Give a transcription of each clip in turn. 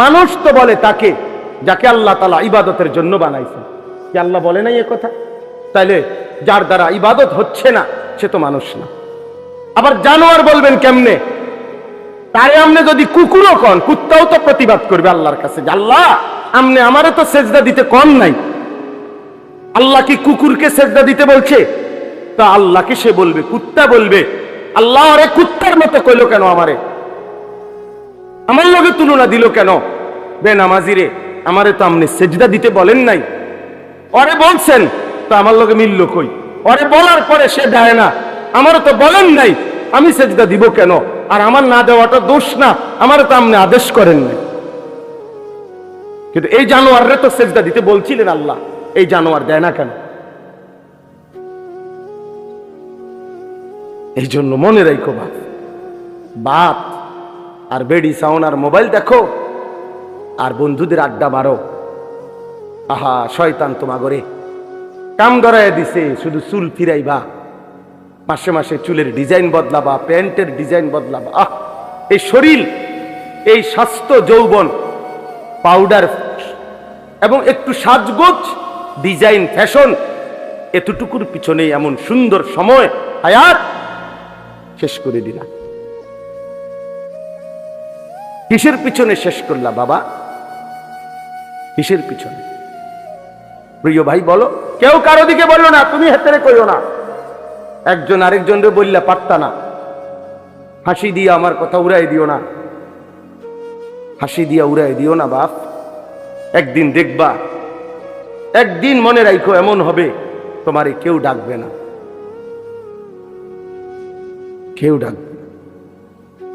মানুষ তো বলে তাকে, যাকে আল্লাহ তালা ইবাদতের জন্য বানাইছে কি আল্লাহ বলে নাই এ কথা? তাইলে যার দ্বারা ইবাদত হচ্ছে না, সে তো মানুষ না। আবার জানোয়ার বলবেন কেমনে? তারে আমনে যদি কুকুরও কন, কুত্তাও তো প্রতিবাদ করবে আল্লাহর কাছে আল্লাহ, আমনে আমারে তো সেজদা দিতে কম নাই। আল্লাহ কি কুকুরকে সেজদা দিতে বলছে? তা আল্লাহকে সে বলবে, কুত্তা বলবে, আল্লাহ, আরে কুত্তার মতো কইলো কেন আমারে? আমার লগে তুলনা দিল কেন? বেনামাজি রে আমারে তো আমনে সেজদা দিতে বলেন নাই। অরে বলছেন, তো আমার লগে মিলল কই? অরে বলার পরে সে দেয় না। আমারও তো বলেন নাই, আমি সেজদা দিব কেন? আর আমার না দেওয়াটা দোষ না, আমারও তো আমনে আদেশ করেন নাই। কিন্তু এই জানোয়াররে তো সেজদা দিতে বলছিলেন আল্লাহ, এই জানোয়ার দেয় না কেন? এই জন্য মনে রাখো বাপ বাপ আর বেডি সাউন আর মোবাইল দেখো, আর বন্ধুদের আড্ডা মারো। আহা, শয়তান তোমাগরে। কাম ধরায় দিছে, শুধু চুল ফিরাইবা। মাসে মাসে চুলের ডিজাইন বদলাবা, প্যান্টের ডিজাইন বদলাবা। আহ, এই শরীর, এই স্বাস্থ্য যৌবন পাউডার এবং একটু সাজগোজ ডিজাইন ফ্যাশন এতটুকুর পিছনে এমন সুন্দর সময়, হায়াত, শেষ করে দিলা কিসের পিছনে শেষ করলা বাবা? কিসের পিছনে? প্রিয় ভাই, বলো। কেউ কারও দিকে বলল না, তুমি হেতেরে কইও না। একজন আরেকজনরে বললা পারতা না। হাসি দিয়ে আমার কথা উড়াই দিও না। হাসি দিয়া উড়াই দিও না বাপ। একদিন দেখবা, একদিন মনে রাখো এমন হবে, তোমারে কেউ ডাকবে না। কেউ ডাকবে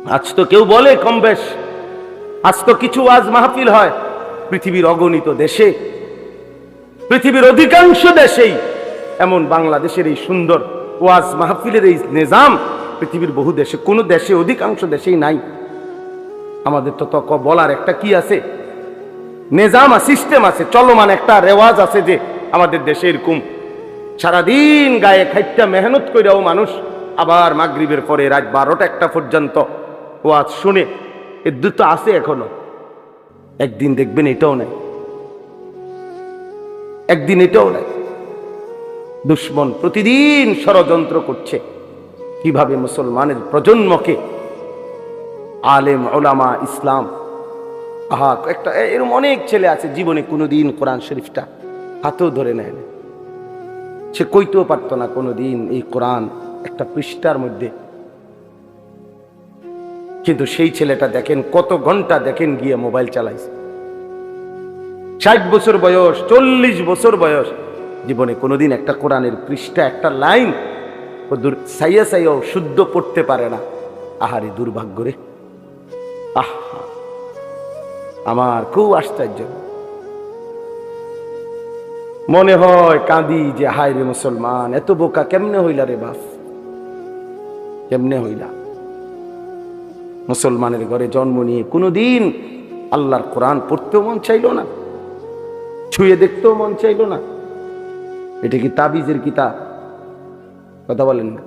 আজ তো কেউ বলে কম বেশ। আজ তো কিছু আজ মাহফিল হয়। পৃথিবীর অগণিত দেশে, পৃথিবীর অধিকাংশ দেশেই এমন বাংলাদেশের এই সুন্দর ওয়াজ মাহফিলের এই নিজাম পৃথিবীর বহু দেশে, কোনো দেশে, অধিকাংশ দেশেই নাই। আমাদের তো তক বলার একটা কি আছে? নিজাম সিস্টেম আছে, চলমান একটা রেওয়াজ আছে যে আমাদের দেশে এরকম। সারাদিন গায়ে খাইটা মেহনত কইরাও মানুষ, আবার মাগরিবের পরে রাত বারোটা একটা পর্যন্ত ওয়াজ শুনে এর দুটো আছে এখনও। একদিন দেখবেন এটাও নাই। একদিন এটাও নাই। দুশ্মন প্রতিদিন ষড়যন্ত্র করছে। কীভাবে মুসলমানের প্রজন্মকে? আলেম ওলামা ইসলাম। আহা একটা এরকম অনেক ছেলে আছে জীবনে কোনোদিন কোরআন শরীফটা হাতেও ধরে নেয় না। সে কইতেও পারতো না কোনোদিন এই কোরআন একটা পৃষ্ঠার মধ্যে কিন্তু সেই ছেলেটা দেখেন কত ঘণ্টা দেখেন গিয়ে মোবাইল চালাইছে। ষাট বছর বয়স, চল্লিশ বছর বয়স। জীবনে কোনোদিন একটা কোরআনের পৃষ্ঠা, একটা লাইন সাইয়া সাইয়াও শুদ্ধ পড়তে পারে না। আহারে দুর্ভাগ্য রে। আহ, আমার খুব আশ্চর্য। মনে হয় কাঁদি যে হায় রে মুসলমান, এত বোকা কেমনে হইলা রে বাপ? কেমনে হইলা? মুসলমানের ঘরে জন্ম নিয়ে কোনোদিন আল্লাহর কোরআন পড়তেও মন চাইলো না, ছুঁয়ে দেখতেও মন চাইলো না। এটা কি তাবিজের কিতাব? কথা বলেন। না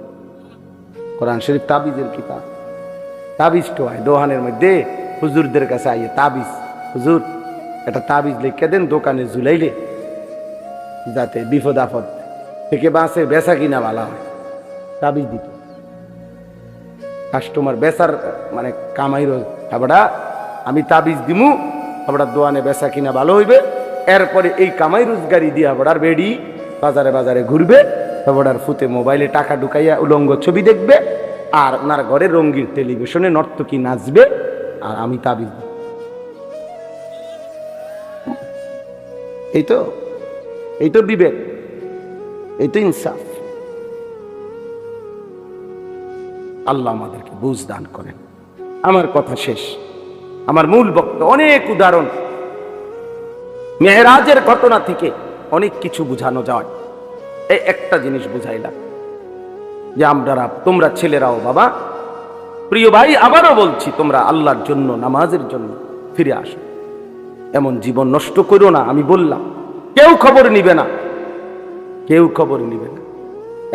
কোরআন শরীফ তাবিজের কিতাব। তাবিজ হয় দোহানের মধ্যে, হুজুরদের কাছে আইয়ে তাবিজ। হুজুর, একটা তাবিজ লিখে দেন দোকানে ঝুলাইলে, যাতে বিপদ আপদ থেকে বাঁচে, বেচা কিনা ভালো হয়। তাবিজ দিত। কাস্টমার বেচার মানে কামাই হাবড়া, আমি তাবিজ দিমু হাবড়া দোয়ানে বেচা কিনা ভালো হইবে। এরপরে এই কামাই রোজগারি দিয়ে হাবড়ার বেডি বাজারে বাজারে ঘুরবে, হাবড়ার ফুতে মোবাইলে টাকা ঢুকাইয়া উলঙ্গ ছবি দেখবে, আর ওনার ঘরে রঙ্গিন টেলিভিশনে নর্তকী নাচবে, আর আমি তাবিজ। এই তো এই তো বিবেক, এই তো ইনসাফ। আল্লাহ আমাদেরকে বুঝ দান করেন। আমার কথা শেষ। আমার মূল বক্তব্য, অনেক উদাহরণ। মেহরাজের ঘটনা থেকে অনেক কিছু বোঝানো যায়। এই একটা জিনিস বুঝাইলাম। যে আমরা তোমরা ছেলেরাও বাবা, প্রিয় ভাই, আবারও বলছি, তোমরা আল্লাহর জন্য, নামাজের জন্য ফিরে আসো। এমন জীবন নষ্ট করো না, আমি বললাম। কেউ খবর নিবে না। কেউ খবর নিবে না।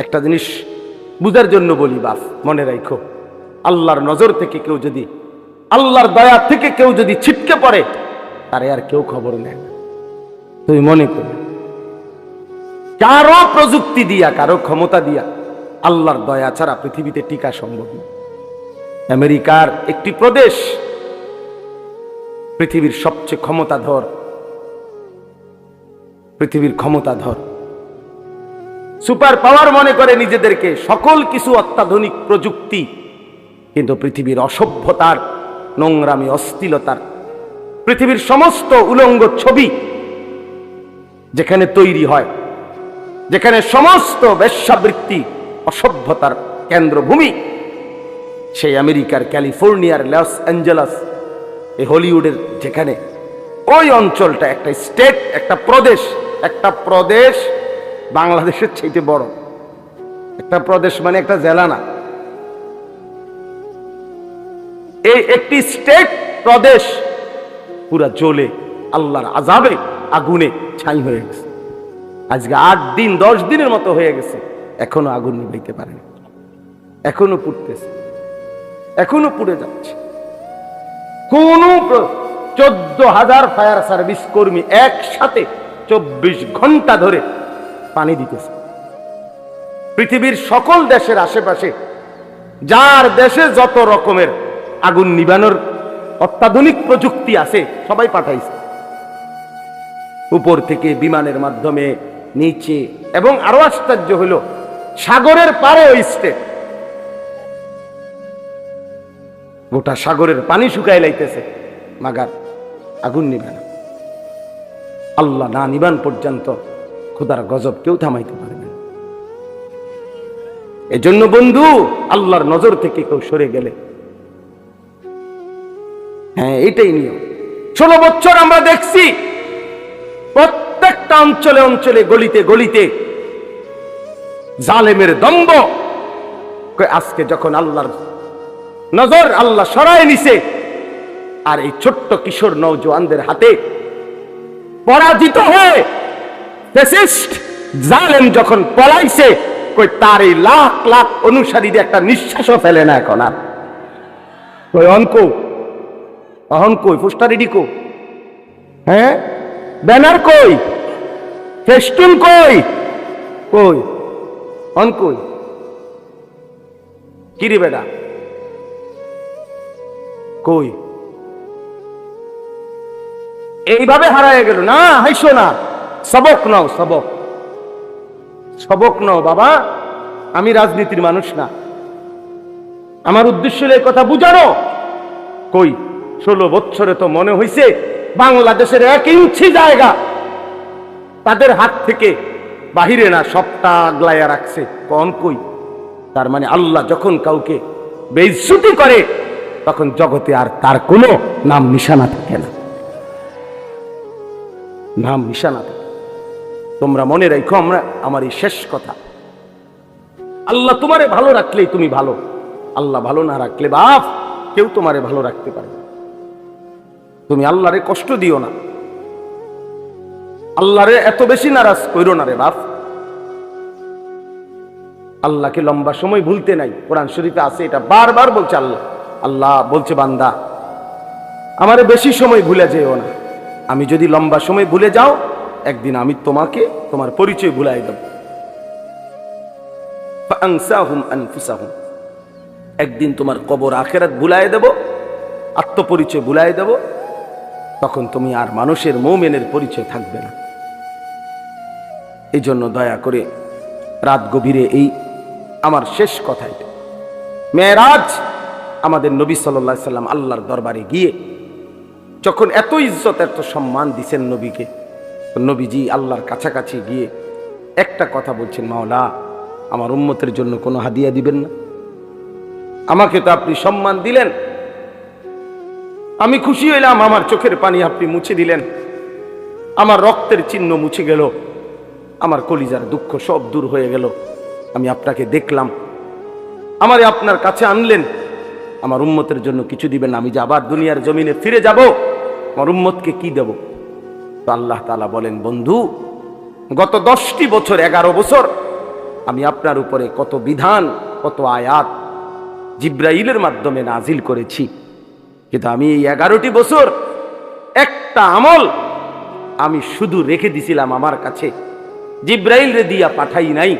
একটা জিনিস বুঝার জন্য বলি, বাস, মনে রাখো আল্লাহর নজর থেকে কেউ যদি, আল্লাহর দয়া থেকে কেউ যদি ছিটকে পড়ে, তারে আর কেউ খবর নেয় তুই মনে করি, কারও প্রযুক্তি দিয়া, কারও ক্ষমতা দিয়া, আল্লাহর দয়া ছাড়া পৃথিবীতে টিকা সম্ভব না। আমেরিকার একটি প্রদেশ, পৃথিবীর সবচেয়ে ক্ষমতাধর, পৃথিবীর ক্ষমতাধর। সুপার পাওয়ার মনে করে নিজেদেরকে সকল কিছু অত্যাধুনিক প্রযুক্তি, কিন্তু পৃথিবীর অসভ্যতার, নোংরামি, অস্থিলতার, পৃথিবীর সমস্ত উলঙ্গ ছবি যেখানে তৈরি হয়, যেখানে সমস্ত বেশ্যাবৃত্তি অসভ্যতার কেন্দ্রভূমি, সেই আমেরিকার ক্যালিফোর্নিয়ার, লস অ্যাঞ্জেলাস এই হলিউডের যেখানে ওই অঞ্চলটা একটা স্টেট, একটা প্রদেশ একটা প্রদেশ বাংলাদেশের চাইতে বড়। একটা প্রদেশ মানে একটা জেলা না। এই একটি স্টেট প্রদেশ পুরা জ্বলে, আল্লাহর আজাবে আগুনে ছাই হয়ে গেছে। আজকে আট দিন, দশ দিনের মতো হয়ে গেছে, এখনও আগুন নিভাইতে পারেনি। এখনও পুড়তেছে। এখনও পুড়ে যাচ্ছে। কোন চোদ্দ হাজার ফায়ার সার্ভিস কর্মী একসাথে চব্বিশ ঘণ্টা ধরে পানি দিতেছে। পৃথিবীর সকল দেশের আশেপাশে, যার দেশে যত রকমের আগুন নিবানোর অত্যাধুনিক প্রযুক্তি আছে, সবাই পাঠাইছে। উপর থেকে বিমানের মাধ্যমে, নিচে, এবং আরও আশ্চর্য হলো সাগরের পারে ওই স্টেট। গোটা সাগরের পানি শুকাই লাইতেছে, মাগার আগুন নিবে না আল্লাহ না নিবান পর্যন্ত খোদার গজব কেউ থামাইতে পারবে না। এজন্য বন্ধু, আল্লাহর নজর থেকে কেউ সরে গেলে। হ্যাঁ এটাই নিয়ম। ষোলো বছর আমরা দেখছি, প্রত্যেকটা অঞ্চলে অঞ্চলে, গলিতে গলিতে জালেমের দম্ব আজকে যখন আল্লাহর নজর আল্লাহ সরায় নিছে, আর এই ছোট্ট কিশোর নৌজওয়ানদের হাতে পরাজিত হয়ে জালেম যখন পলাইছে, কই তার এই লাখ লাখ অনুসারীদের একটা নিঃশ্বাসও ফেলে না এখন আর। কই অঙ্ক হ্যাঁ? ব্যানার কই? ফেস্টুন কই? কই? কিরি বেটা? কই? এইভাবে হারায় গেল না? হাইসো না। সবক নাও, সবক। সবক নাও, বাবা। আমি রাজনীতির মানুষ না। আমার উদ্দেশ্য হলো কথা বুঝানো। কই, ষোলো বছরে তো মনে হইছে বাংলাদেশের এক ইঞ্চি জায়গা তাদের হাত থেকে বাহিরে না সবটা আগলাইয়া রাখছে। কন কই? তার মানে আল্লাহ যখন কাউকে বেইজ্জতি করে, তখন জগতে আর তার কোনো নাম নিশানা থাকে না। নাম নিশানা থাকে তোমরা মনে রাখো, আমরা আমার এই শেষ কথা। আল্লাহ তোমারে ভালো রাখলেই তুমি ভালো। আল্লাহ ভালো না রাখলে বাপ, কেউ তোমারে ভালো রাখতে পারে তুমি আল্লাহরে কষ্ট দিও না। আল্লাহরে এত বেশি নারাজ কইরো না রে বাপ। আল্লাহকে লম্বা সময় ভুলতে নাই। কোরআন শরীফে আছে, এটা বারবার বলছে আল্লাহ। আল্লাহ বলছে, বান্দা, আমারে বেশি সময় ভুলে যেও না। আমি যদি লম্বা সময় ভুলে যাও একদিন আমি তোমাকে তোমার পরিচয় ভুলাই দেব। একদিন তোমার কবর আখেরাত ভুলাই দেব, আত্মপরিচয় ভুলাই দেব, তখন তুমি আর মানুষের মৌমেনের পরিচয় থাকবে না। এই জন্য দয়া করে রাত গভীরে এই আমার শেষ কথা এটা। মেয়েরাজ, আমাদের নবী সাল্লাম আল্লাহর দরবারে গিয়ে যখন এত ইজ্জত, এত সম্মান দিছেন নবীকে নবীজি আল্লাহর কাছাকাছি গিয়ে একটা কথা বলছেন, মাওলা, আমার উম্মতের জন্য কোনো হাদিয়া দিবেন না। আমাকে তো আপনি সম্মান দিলেন। আমি খুশি হইলাম, আমার চোখের পানি আপনি মুছে দিলেন। আমার রক্তের চিহ্ন মুছে গেল। আমার কলিজার দুঃখ সব দূর হয়ে গেল। আমি আপনাকে দেখলাম। আমারে আপনার কাছে আনলেন। আমার উম্মতের জন্য কিছু দিবেন। আমি যে আবার দুনিয়ার জমিনে ফিরে যাব, আমার উম্মতকে কি দেব? তো আল্লাহ তালা বলেন, বন্ধু, গত দশটি বছর, এগারো বছর আমি আপনার উপরে কত বিধান, কত আয়াত জিব্রাইলের মাধ্যমে নাজিল করেছি। কিন্তু আমি এই এগারোটি বছর একটা আমল আমি শুধু রেখে দিছিলাম আমার কাছে। জিব্রাইল রে দিয়া পাঠাই নাই।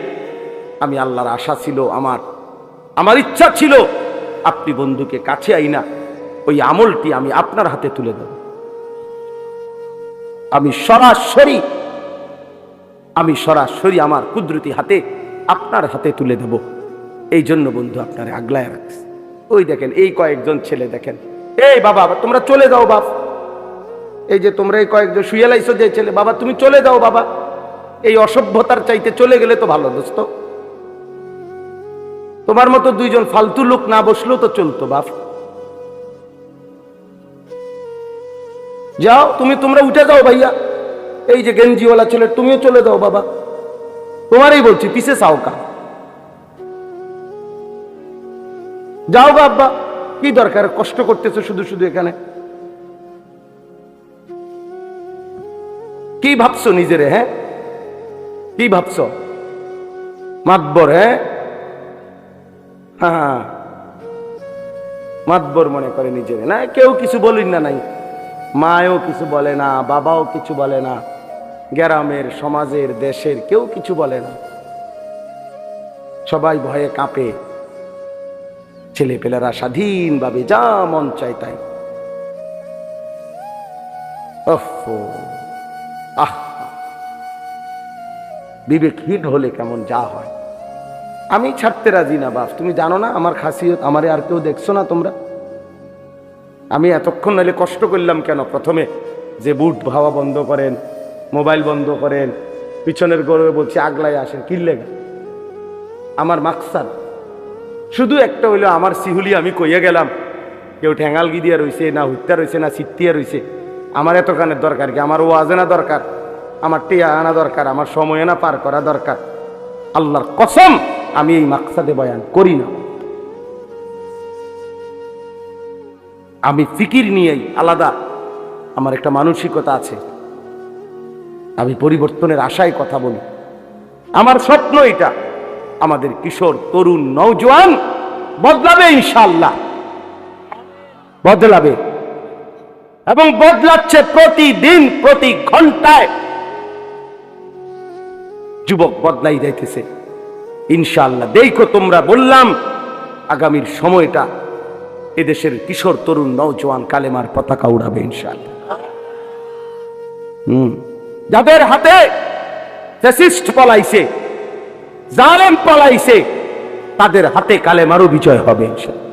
আমি আল্লাহর আশা ছিল, আমার আমার ইচ্ছা ছিল, আপনি বন্ধুকে কাছে আইনা, ওই আমলটি আমি আপনার হাতে তুলে দেব। আমি সরাসরি আমি সরাসরি আমার কুদরতি হাতে আপনার হাতে তুলে দেব। এই জন্য বন্ধু, আপনারে আগলায় রাখছে। ওই দেখেন, এই কয়েকজন ছেলে দেখেন। এই বাবা, তোমরা চলে যাও বাপ। এই যে তোমরা এই কয়েকজন শুয়ে লাইছো যে ছেলে, বাবা, তুমি চলে যাও বাবা। এই অসভ্যতার চাইতে চলে গেলে তো ভালো, দোস্ত। তোমার মতো দুইজন ফালতু লোক না বসলেও তো চলতো বাপ। যাও, তুমি, তোমরা উঠে যাও ভাইয়া। এই যে গেঞ্জিওয়ালা ছেলে, তুমিও চলে যাও বাবা। তোমারই বলছি পিছে সাউকা। যাও গা আব্বা, কি দরকার, কষ্ট করতেছো শুধু শুধু এখানে? কি ভাবছ নিজেরে হ্যাঁ? কি ভাবছ? মাতবর হ্যাঁ? হ্যাঁ মাতবর মনে করে নিজেরে। না, কেউ কিছু বলিন না নাই। মায়ও কিছু বলে না, বাবাও কিছু বলে না, গ্রামের, সমাজের, দেশের কেউ কিছু বলে না। সবাই ভয়ে কাঁপে। ছেলেপেলেরা স্বাধীনভাবে যা মন চায় তাই। আহ। বিবেকহীন হলে কেমন যা হয়। আমি ছাড়তে রাজি না বাপ, তুমি জানো না, আমার খাসিয়ত, আমারে আর কেউ দেখছ না তোমরা। আমি এতক্ষণ নাহলে কষ্ট করলাম কেন? প্রথমে যে বুট ভাওয়া বন্ধ করেন, মোবাইল বন্ধ করেন, পিছনের গরবে বলছি আগলায় আসেন কিনলে আমার মাকসাদ। শুধু একটা হইল, আমার সিহুলি আমি কইয়া গেলাম, কেউ ঠ্যাঙ্গালগি দিয়া রইছে, না হুত্যা রইছে, না সিত্তিয়া রইছে, আমার এত কানের দরকার কি? আমার ওয়াজেনা দরকার, আমার টিয়া আনা দরকার, আমার সময় না পার করা দরকার। আল্লাহর কসম আমি এই মাকসাদে বয়ান করি না। আমি ফিকির নিয়েই আলাদা। আমার একটা মানসিকতা আছে। আমি পরিবর্তনের আশায় কথা বলি। আমার স্বপ্ন এটা। আমাদের কিশোর, তরুণ নৌজওয়ান বদলাবে ইনশাল্লাহ বদলাবে। এবং বদলাচ্ছে প্রতিদিন, প্রতি ঘন্টায়। যুবক বদলাই যাইতেছে। ইনশাল্লাহ দেখো তোমরা বললাম, আগামীর সময়টা এদেশের কিশোর, তরুণ নৌজওয়ান কালেমার পতাকা উড়াবে ইনশাল্লাহ হুম। যাদের হাতে পলাইছে, জালেম পলাইছে, তাদের হাতে কালেমারও বিজয় হবে ইনশাল্লাহ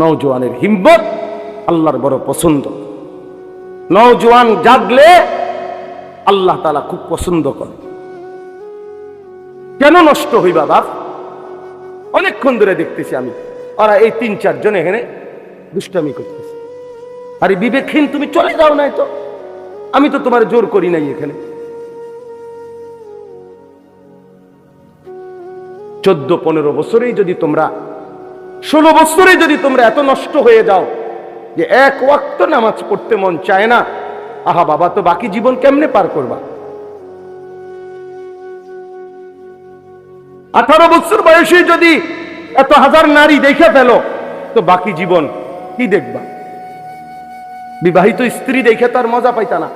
নৌজওয়ানের হিম্মত আল্লাহর বড় পছন্দ। নৌজওয়ান জাগলে আল্লাহ তালা খুব পছন্দ করে। কেন নষ্ট হইবা বাপ? অনেকক্ষণ ধরে দেখতেছি আমি। ওরা এই তিন, চারজন এখানে দুষ্টামি করতেছে। আরে বিবেকহীন, তুমি চলে যাও নাই তো। আমি তো তোমার জোর করি নাই এখানে। চোদ্দ, পনেরো বছরেই যদি তোমরা, ষোলো বছরে যদি তোমরা এত নষ্ট হয়ে যাও, যে এক ওয়াক্ত নামাজ পড়তে মন চায় না, আহা বাবা, তো বাকি জীবন কেমনে পার করবা? আঠারো বছর বয়সে যদি এত হাজার নারী দেখে ফেলো, তো বাকি জীবন কি দেখবা? বিবাহিত স্ত্রী দেখে তার মজা পাইতা না।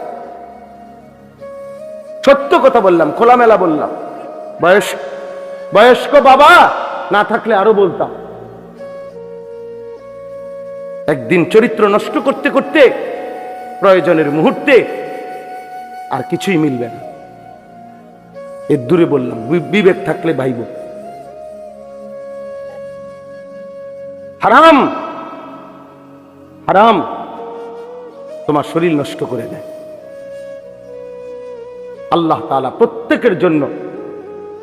সত্য কথা বললাম, খোলামেলা বললাম। বয়স, বয়স্ক বাবা না থাকলে আরও বলতাম। একদিন চরিত্র নষ্ট করতে করতে প্রয়োজনের মুহূর্তে আর কিছুই মিলবে না। এর দূরে বললাম বিবেক থাকলে ভাইব। হারাম! হারাম! তোমার শরীর নষ্ট করে দেয়। আল্লাহ তাআলা প্রত্যেকের জন্য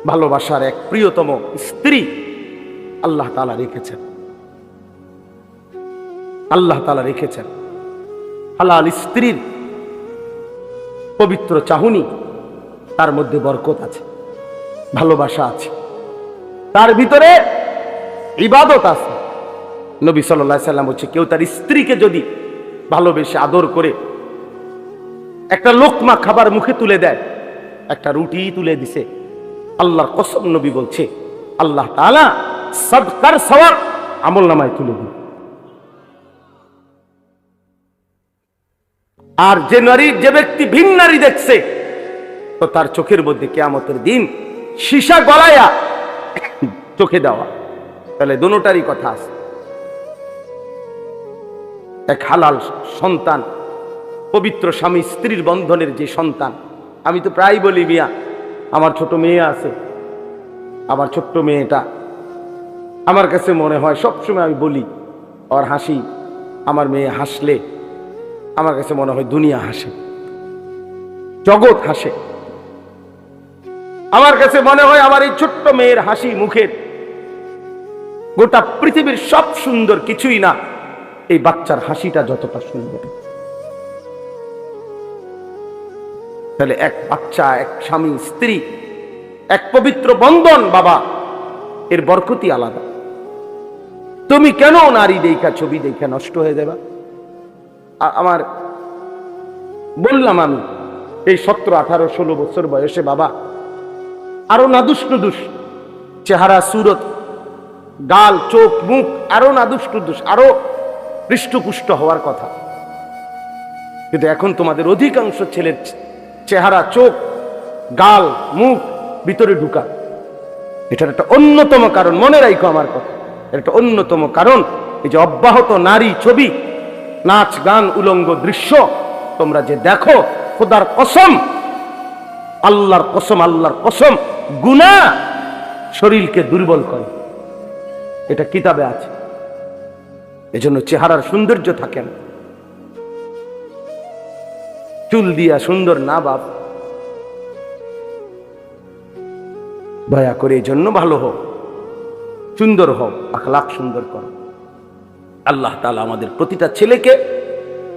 ভালোবাসার এক প্রিয়তম স্ত্রী আল্লাহ তাআলা রেখেছেন। আল্লাহ তাআলা রেখেছেন। হালাল স্ত্রীর পবিত্র চাহুনি তার মধ্যে বরকত আছে, ভালোবাসা আছে। তার ভিতরে ইবাদত আছে। নবী সাল্লাহ সাল্লাম হচ্ছে কেউ তার স্ত্রীকে যদি ভালোবেসে, আদর করে একটা লোকমা খাবার মুখে তুলে দেয়, একটা রুটি তুলে দিছে, আল্লাহর কসম নবী বলছে, আল্লাহ তাআলা সদকার সওয়াব আমল নামায় তুলে দিন আর যে নারী, যে ব্যক্তি ভিন নারী দেখছে তো তার চোখের মধ্যে কেয়ামতের দিন সীসা গলায়া চোখে দেওয়া। তাহলে দুটারই কথা আছে। এক হালাল সন্তান, পবিত্র স্বামী, স্ত্রীর বন্ধনের যে সন্তান। আমি তো প্রায় বলি, মিয়া, আমার ছোট মেয়ে আছে, আমার ছোট্ট মেয়েটা। আমার কাছে মনে হয় সবসময় আমি বলি, ওর হাসি, আমার মেয়ে হাসলে, আমার কাছে মনে হয় দুনিয়া হাসে, জগৎ হাসে। আমার কাছে মনে হয় আমার এই ছোট্ট মেয়ের হাসি মুখের গোটা পৃথিবীর সব সুন্দর কিছুই না। এই বাচ্চার হাসিটা যতটা সুন্দর তাহলে এক বাচ্চা, এক স্বামী, স্ত্রী, এক পবিত্র বন্ধন, বাবা, এর বরকতি আলাদা। তুমি কেন নারী দেখা, ছবি দেখা নষ্ট হয়ে যাবা? আমার বললাম আমি, এই সতেরো, আঠারো, ষোলো বছর বয়সে বাবা আরও নাদুস নুদুস চেহারা, সুরত, গাল, চোখ, মুখ, আরও নাদুস নুদুস আরও হৃষ্টপুষ্ট হওয়ার কথা। কিন্তু এখন তোমাদের অধিকাংশ ছেলের চেহারা, চোখ, গাল, মুখ ভিতরে ঢুকা। এটার একটা অন্যতম কারণ, মনে রাখো আমার কথা। একটা অন্যতম কারণ, এই যে অব্যাহত নারী ছবি, নাচ, গান, উলঙ্গ দৃশ্য, তোমরা যে দেখো, খোদার কসম, আল্লাহর কসম আল্লাহর কসম গুনা শরীরকে দুর্বল করে। এটা কিতাবে আছে। এজন্য চেহারার সৌন্দর্য থাকে না। চুল দিয়া সুন্দর না বাপ। দয়া করে এই জন্য ভালো হোক সুন্দর হোক আখলাখ সুন্দর করো। আল্লাহ তালা আমাদের প্রতিটা ছেলেকে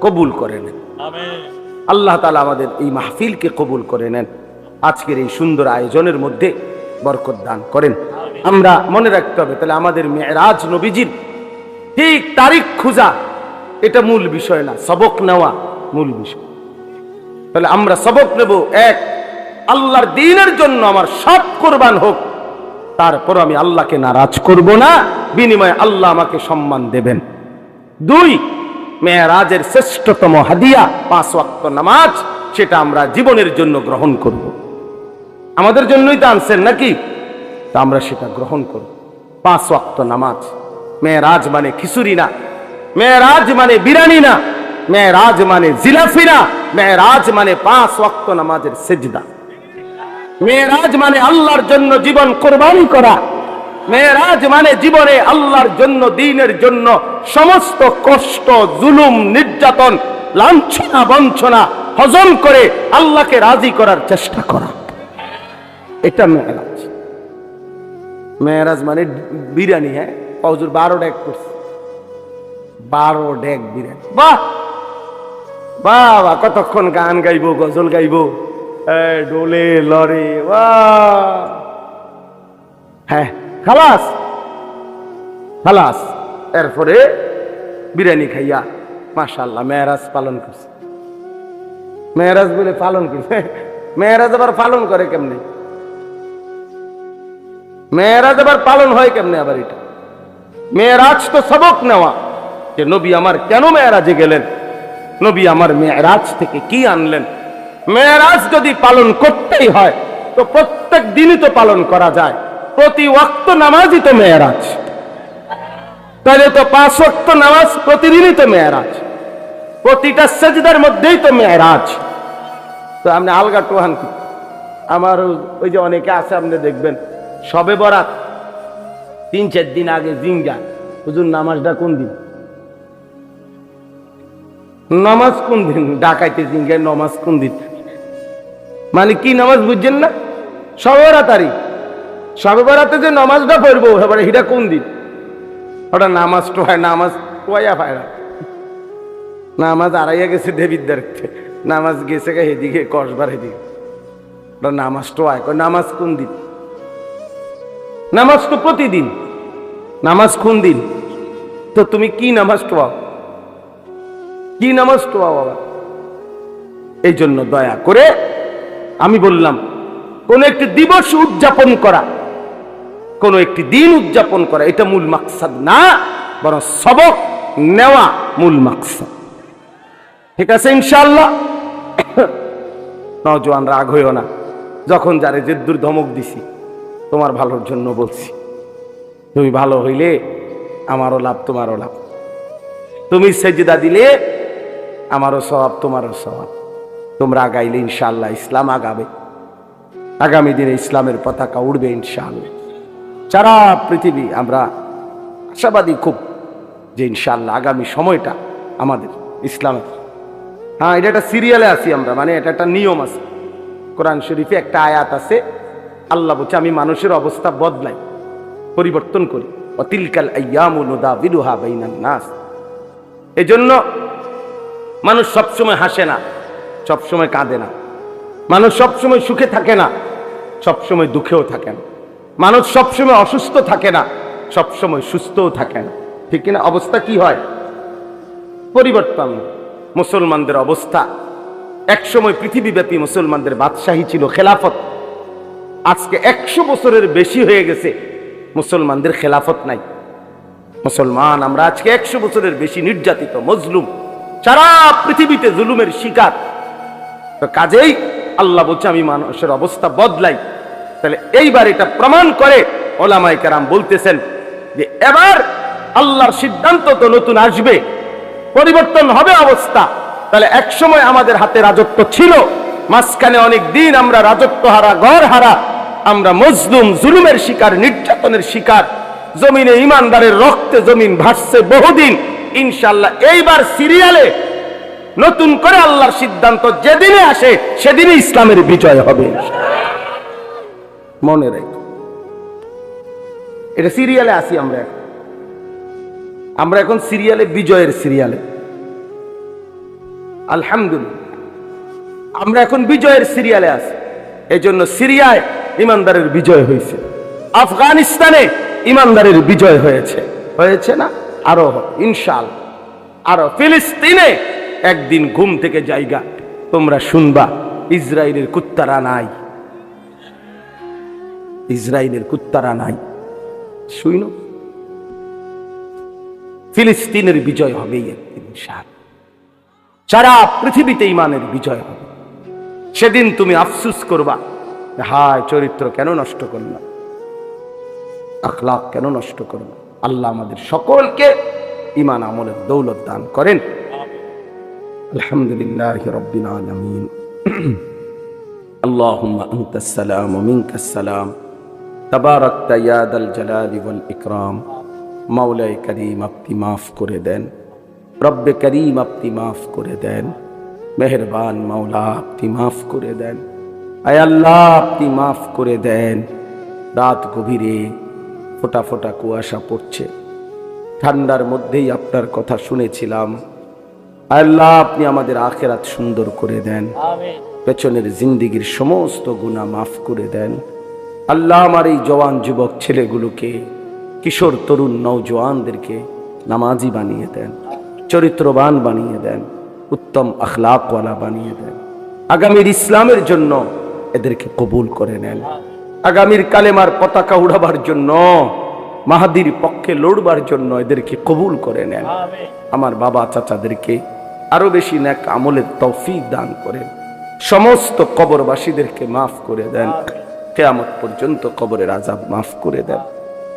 কবুল করে নেন। আল্লাহ তালা আমাদের এই মাহফিলকে কবুল করে নেন। আজকের এই সুন্দর আয়োজনের মধ্যে বরকত দান করেন। আমরা মনে রাখতে হবে, তাহলে আমাদের মেয়েরাজ নবীজির ঠিক তারিখ খোঁজা, এটা মূল বিষয় না, সবক নেওয়া মূল বিষয়। তাহলে আমরা সবক নেব, এক, আল্লাহর দিনের জন্য আমার সব কোরবান হোক, তারপর আমি আল্লাহকে নারাজ করব না, বিনিময়ে আল্লাহ আমাকে সম্মান দেবেন। দুই, মেয়েরাজের শ্রেষ্ঠতম হাদিয়া, পাঁচ ওয়াক্ত নামাজ, সেটা আমরা জীবনের জন্য গ্রহণ করব। আমাদের জন্যই তো আনছেন নাকি? তা আমরা সেটা গ্রহণ করব। পাঁচ ওয়াক্ত নামাজ। মেয়েরাজ মানে খিচুড়ি না। মেয়েরাজ মানে বিরানি না। মেয়েরাজ মানে জিলাফি না। মেয়েরাজ মানে পাঁচ ওয়াক্ত নামাজের সেজদা। মেয়েরাজ মানে আল্লাহর জন্য জীবন কোরবানি করা। মেয়েরাজ মানে জীবনে আল্লাহর জন্য, দিনের জন্য সমস্ত কষ্ট, জুলুম, নির্যাতন, লাঞ্ছনা, বঞ্চনা হজম করে আল্লাহকে রাজি করার চেষ্টা করা। এটা মেয়েরাজ মেয়েরাজ মানে বিরিয়ানি হ্যাঁ? হজুর বারো ডেক করছে। বারো ডেক বিরিয়ানি। বাহ! বাবা, কতক্ষণ গান গাইবো, গজল গাইবো? ডোলে লরে হ্যাঁ খালাস! খালাস, এরপরে বিরিয়ানি খাইয়া মাশাল্লাহ মেয়েরাজ পালন করছে। মেয়েরাজ বলে পালন করছে। মেয়েরাজ আবার পালন করে কেমনে? মেয়েরাজ আবার পালন হয় কেমনে আবার এটা? মেয়েরাজ তো সবক নেওয়া যে নবী আমার কেন মেয়েরাজে গেলেন? নবী আমার মেয়েরাজ থেকে কি আনলেন? মেয়েরাজ যদি পালন করতেই হয়, তো প্রত্যেক দিনই তো পালন করা যায়। প্রতি ওয়াক্ত নামাজই তো মেয়েরাজ। তাহলে তো পাঁচ ওয়াক্ত নামাজ প্রতিদিনই তো মেয়েরাজ। প্রতিটা সেজদার মধ্যেই তো মেয়েরাজ। তো আপনি আলগা টোহান কি? আমার ওই যে অনেকে আছে, আপনি দেখবেন। সবে বরাত। তিন, চার দিন আগে জিঙ্গা হুজুর, নামাজটা কোন দিন? নামাজ কোন দিন? ডাকাইতে জিঙ্গায় নামাজ কোন দিন? মানে কি নামাজ বুঝছেন না? সবে বরাতারি সবে বরাতে যে নামাজটা পড়ব, এবারে হিটা কোন দিন? ওটা নামাজ টোয়ায় নামাজ টোয়াইয়া পায় না। নামাজ আড়াইয়া গেছে দেবীর দেখতে নামাজ গেছে গে এদিকে কসবার এদিকে ওটা নামাজ টোয়ায় নামাজ কোন দিন? নামাজ তো প্রতিদিন। নামাজ কোন দিন? তো তুমি কি নামাজ টোয়াও কি নামাজ টোয়াও বাবা? এই জন্য দয়া করে আমি বললাম, কোন একটি দিবস উদযাপন করা, কোন একটি দিন উদযাপন করা, এটা মূল মাকসাদ না, বরং সবক নেওয়া মূল মাকসাদ। ঠিক আছে ইনশাল্লাহ নজওয়ান রাগ হইও না। যখন যারে জেদ্দুর ধমক দিছি তোমার ভালোর জন্য বলছি। তুমি ভালো হইলে আমারও লাভ, তোমারও লাভ। তুমি সেজদা দিলে আমারও স্বভাব তোমারও স্বভাব তোমরা আগাইলে ইনশাল্লাহ ইসলাম আগাবে। আগামী দিনে ইসলামের পতাকা উড়বে ইনশাল্লাহ সারা পৃথিবী আমরা আশাবাদী খুব যে ইনশাল্লাহ আগামী সময়টা আমাদের ইসলামের। হ্যাঁ এটা একটা সিরিয়ালে আছি আমরা মানে এটা একটা নিয়ম আছে। কোরআন শরীফে একটা আয়াত আছে আল্লাহ বলছে, আমি মানুষের অবস্থা বদলাই, পরিবর্তন করি। অতিলকাল নাস। এজন্য মানুষ সবসময় হাসে না, সবসময় কাঁদে না। মানুষ সবসময় সুখে থাকে না, সবসময় দুঃখেও থাকে না। মানুষ সবসময় অসুস্থ থাকে না, সবসময় সুস্থও থাকে না। ঠিক কিনা? অবস্থা কি হয়? পরিবর্তন। মুসলমানদের অবস্থা। একসময় পৃথিবীব্যাপী মুসলমানদের বাদশাহী ছিল খেলাফত। আজকে একশো বছরের বেশি হয়ে গেছে। মুসলমানদের খেলাফত নাই। মুসলমান, আমরা আজকে একশো বছরের বেশি নির্যাতিত, মজলুম, সারা পৃথিবীতে জুলুমের শিকার। তো কাজেই আল্লাহ বলছে, আমি মানুষের অবস্থা বদলাই। তাহলে এইবার এটা প্রমাণ করে ওলামাই কারাম বলতেছেন যে, এবার আল্লাহর সিদ্ধান্ত তো নতুন আসবে, পরিবর্তন হবে অবস্থা। তাহলে একসময় আমাদের হাতে রাজত্ব ছিল, মাঝখানে অনেক দিন আমরা রাজত্ব হারা, ঘর হারা আমরা মজলুম জুলুমের শিকার, নির্যাতনের শিকার। জমিনে ইমানদারের রক্তে জমিন ভাসছে বহুদিন। ইনশাল্লাহ এইবার সিরিয়ালে নতুন করে আল্লাহর সিদ্ধান্ত যেদিনে আসে সেদিনে ইসলামের বিজয় হবে। মনে রেখো। এটা সিরিয়ালে আসি আমরা এখন। আমরা এখন সিরিয়ালে, বিজয়ের সিরিয়ালে। আলহামদুলিল্লাহ। আমরা এখন বিজয়ের সিরিয়ালে আছি। এই জন্য সিরিয়ায় ইমানদারের বিজয় হয়েছে। আফগানিস্তানে ইমানদারের বিজয় হয়েছে। হয়েছে না? আরও ইনশাল আরও। ফিলিস্তিনে একদিন ঘুম থেকে জায়গা তোমরা শুনবা ইসরায়েলের কুত্তারা নাই। ইসরায়েলের কুত্তারা নাই। শুইন? ফিলিস্তিনের বিজয় হবেই একদিন সারা পৃথিবীতে ইমানের বিজয় হবে। সেদিন তুমি আফসুস করবা। হায় চরিত্র কেন নষ্ট করলাম আখলাক কেন নষ্ট করলাম আল্লাহ আমাদের সকলকে ইমান আমলের দৌলত দান করেন আলহামদুলিল্লাহ রব্বিল আলামিন اللهم أنت السلام ومنك السلام تباركت يا ذا الجلال والإكرام মাওলাই করিম আপনি মাফ করে দেন রব্বে করিম আপনি মাফ করে দেন মেহরবান মাওলা আপনি মাফ করে দেন আয় আল্লাহ আপনি মাফ করে দেন। রাত গভীরে ফোটা ফোটা কুয়াশা পড়ছে। ঠান্ডার মধ্যেই আপনার কথা শুনেছিলাম। আল্লাহ আপনি আমাদের আখেরাত সুন্দর করে দেন। পেছনের জিন্দিগির সমস্ত গুণা মাফ করে দেন। আল্লাহ আমার এই জওয়ান যুবক ছেলেগুলোকে কিশোর তরুণ নৌজওয়ানদেরকে নামাজি বানিয়ে দেন চরিত্রবান বানিয়ে দেন উত্তম আখলাকওয়ালা বানিয়ে দেন। আগামীর ইসলামের জন্য এদেরকে কবুল করে নেন। আগামীর কালেমার পতাকা উড়াবার জন্য, মাহাদির পক্ষে লড়বার জন্য এদেরকে কবুল করে নেন। আমার বাবা চাচাদেরকে আরও বেশি ন্যাক আমলের তৌফিক দান করেন। সমস্ত কবরবাসীদেরকে মাফ করে দেন। কেয়ামত পর্যন্ত কবরের আজাব মাফ করে দেন।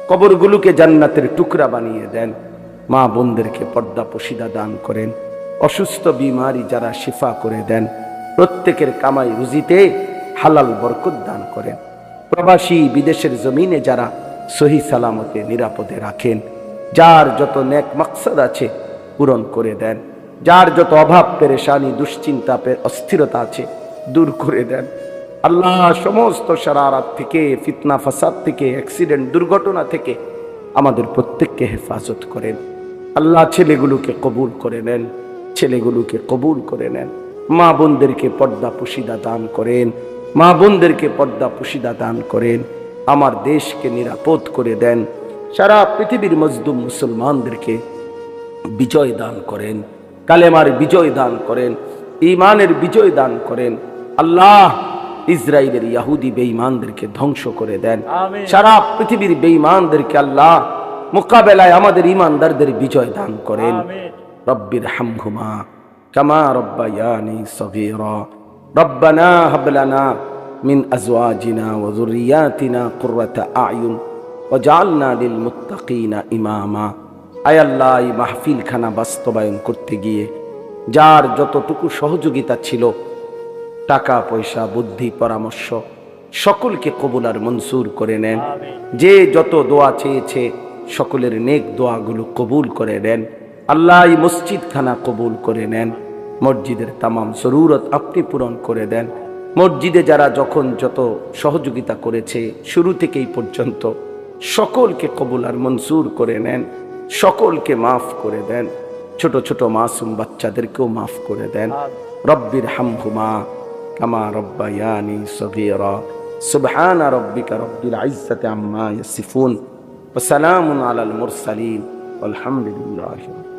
কবরগুলোকে জান্নাতের টুকরা বানিয়ে দেন। মা বোনদেরকে পর্দা পশিদা দান করেন। অসুস্থ বিমারি যারা শিফা করে দেন। প্রত্যেকের কামাই রুজিতে হালাল বরকত দান করেন। প্রবাসী বিদেশের জমিনে যারা সহি সালামতে নিরাপদে রাখেন, যার যত নেক মাকসাদ আছে পূরণ করে দেন, যার যত অভাব, পেরেশানি, দুশ্চিন্তা অস্থিরতা আছে দূর করে দেন। আল্লাহ সমস্ত সারারাত থেকে, ফিতনা, ফাসাদ থেকে, অ্যাক্সিডেন্ট, দুর্ঘটনা থেকে আমাদের প্রত্যেককে হেফাজত করেন। আল্লাহ ছেলেগুলোকে কবুল করে নেন, ছেলেগুলোকে কবুল করে নেন। মা বোনদেরকে পর্দা পুশিদা দান করেন। মা বোনদেরকে পর্দা পুশিদা দান করেন আমার দেশকে নিরাপদ করে দেন সারা পৃথিবীর মজদুম মুসলমানদেরকে বিজয় দান করেন কালেমার বিজয় দান করেন ইমানের বিজয় দান করেন আল্লাহ ইসরায়েলের ইয়াহুদি বেঈমানদেরকে ধ্বংস করে দেন। সারা পৃথিবীর বেঈমানদেরকে আল্লাহ মোকাবেলায় আমাদের ইমানদারদের বিজয় দান করেন। রব্বির হামঘুমা কামা রব্বায়ানি সবিরা রব্বানা হাবলানা মিন আজওয়াজিনা ও জুরিয়াতিনা কুর্রাতা আয়ুন ও জালনা লিল মুত্তাকিনা ইমামা। আয়াল্লাহ এই মাহফিলখানা বাস্তবায়ন করতে গিয়ে যার যতটুকু সহযোগিতা ছিল টাকা পয়সা বুদ্ধি পরামর্শ সকলকে কবুল আর মনসুর করে নেন। যে যত দোয়া চেয়েছে সকলের নেক দোয়াগুলো কবুল করে নেন। আল্লাহ মসজিদ খানা কবুল করে নেন। মসজিদের তামাম জরুরত আপনি পূরণ করে দেন। মসজিদে যারা যখন যত সহযোগিতা করেছে শুরু থেকেই পর্যন্ত সকলকে কবুল আর মঞ্জুর করে নেন সকলকে মাফ করে দেন। ছোট ছোট মাসুম বাচ্চাদেরকেও মাফ করে দেন। রব্বির হামহুমা কামা রব্বায়ানি সগীরা। সুবহান রব্বিকা রব্বিল ইজ্জাতি আম্মা ইয়াসিফুন। ওয়া সালামুন আলাল মুরসালিন। আলহামদুলিল্লাহ